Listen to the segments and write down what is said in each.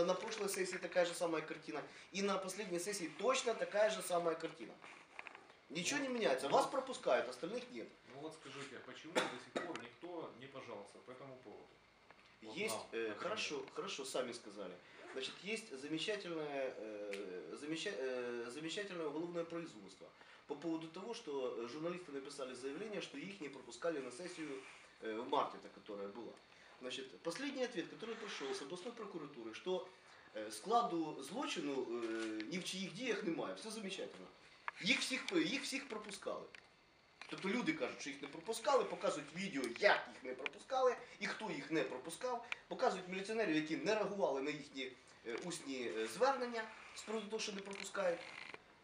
на, на прошлой сессии такая же самая картина. И на последней сессии точно такая же самая картина. Ничего не меняется. Вас пропускают, остальных нет. Ну вот скажите, а почему до сих пор никто не пожаловался по этому поводу? Вот Есть, нам, э, хорошо, хорошо, сами сказали. Значит, есть замечательное, э, замеча- э, замечательное уголовное производство по поводу того, что журналисты написали заявление, что их не пропускали на сессию э, в марте, которая была. Значит, последний ответ, который пришел с областной прокуратуры, что э, складу злочину э, ні в чиїх діях немає, все замечательно. Їх всіх, їх всіх пропускали. Тобто люди кажуть, що їх не пропускали, показують відео, як їх не пропускали і хто їх не пропускав, показують міліціонерів, які не реагували на їхні е, усні е, звернення з приводу того, що не пропускають.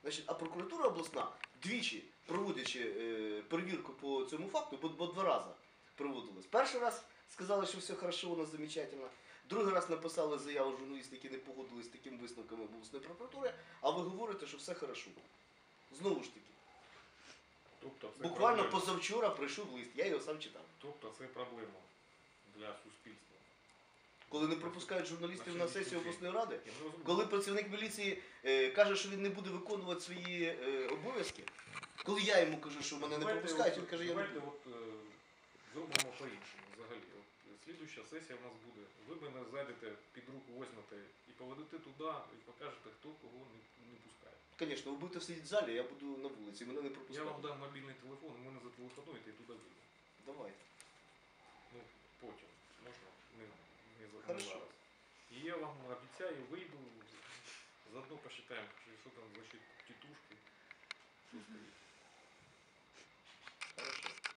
Значить, а прокуратура обласна двічі проводячи е, перевірку по цьому факту, бо, бо два рази проводилось. Перший раз сказали, що все хорошо, у нас замечательно. Другий раз написали заяву журналісти, які не погодились з такими висновками обласної прокуратури, а ви говорите, що все хорошо. Знову ж таки. Тобто це Буквально проблема. позавчора прийшов лист, я його сам читав. Тобто це проблема для суспільства. Коли не пропускають журналістів на сесію обласної ради, коли працівник міліції е, каже, що він не буде виконувати свої е, обов'язки, коли я йому кажу, що мене не Давайте пропускають, от- він каже, я не Давайте буду. от, е, зробимо по-іншому слідуюча сесія у нас буде. Ви мене зайдете під руку, візьмете і поведете туди, і покажете, хто кого не, не пускає. Звісно, ви будете сидіти в залі, я буду на вулиці, мене не Я вам дам мобільний телефон, ви мене зателефонуєте і туди вийде. Давайте. Ну, потім. Можна не, не, за- не Хорошо. зараз. І я вам обіцяю, вийду, заодно посчитаємо, що- там за тітушки. Що стоїть.